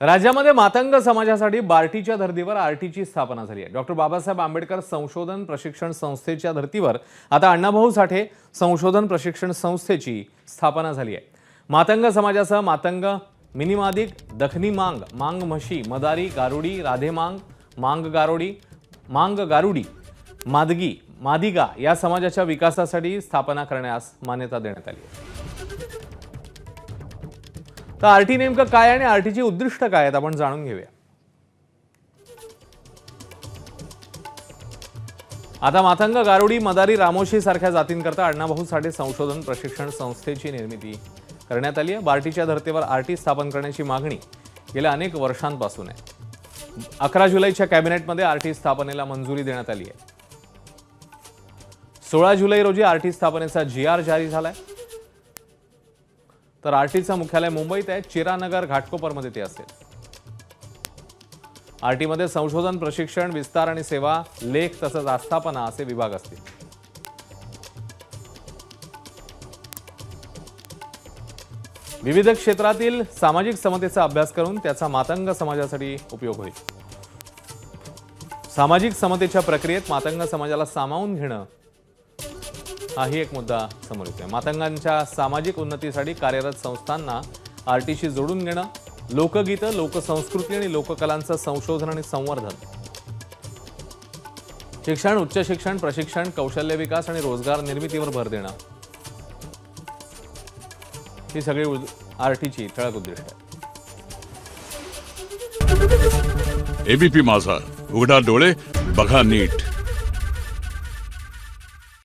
राज्यामध्ये मातंग समाजासाठी बार्टीच्या धर्तीवर आरटीची स्थापना झाली आहे. डॉक्टर बाबासाहेब आंबेडकर संशोधन प्रशिक्षण संस्थेच्या धर्तीवर आता अण्णाभाऊ साठे संशोधन प्रशिक्षण संस्थेची स्थापना झाली आहे. मातंग समाजासह मातंग मिनिमादिक दखनी मांग मांग म्हशी मदारी गारुडी राधे मांग मांग गारोडी मांग गारुडी मादगी मादिगा या समाजाच्या विकासासाठी स्थापना करण्यास मान्यता देण्यात आली आहे. तर आरटी नेमकं काय आणि आरटीची उद्दिष्ट काय आहेत आपण जाणून घेऊया. आता मातंग गारुडी मदारी रामोशी सारख्या जातींकरता अण्णाभाऊ साठे संशोधन प्रशिक्षण संस्थेची निर्मिती करण्यात आली आहे. बार्टीच्या धर्तीवर आरटी स्थापन करण्याची मागणी गेल्या अनेक वर्षांपासून आहे. अकरा जुलैच्या कॅबिनेटमध्ये आरटी स्थापनेला मंजुरी देण्यात आली आहे. सोळा जुलै रोजी आरटी स्थापनेचा जी आर जारी झालाय. तर आरटीचं मुख्यालय मुंबईत आहे. चिरानगर घाटकोपरमध्ये ते असेल. आरटीमध्ये संशोधन प्रशिक्षण विस्तार आणि सेवा लेख तसंच आस्थापना असे विभाग असतील. विविध क्षेत्रातील सामाजिक समतेचा अभ्यास करून त्याचा मातंग समाजासाठी उपयोग होईल. सामाजिक समतेच्या प्रक्रियेत मातंग समाजाला सामावून घेणं हाही एक मुद्दा समोर येतोय. मातंगांच्या सामाजिक उन्नतीसाठी कार्यरत संस्थांना आरटीशी जोडून घेणं लोकगीतं लोकसंस्कृती आणि लोककलांचं संशोधन आणि संवर्धन. शिक्षण उच्च शिक्षण प्रशिक्षण कौशल्य विकास आणि रोजगार निर्मितीवर भर देणं. ही सगळी आरटीची ठळक उद्दिष्ट आहे एबीपी माझा. उघडा डोळे बघा नीट.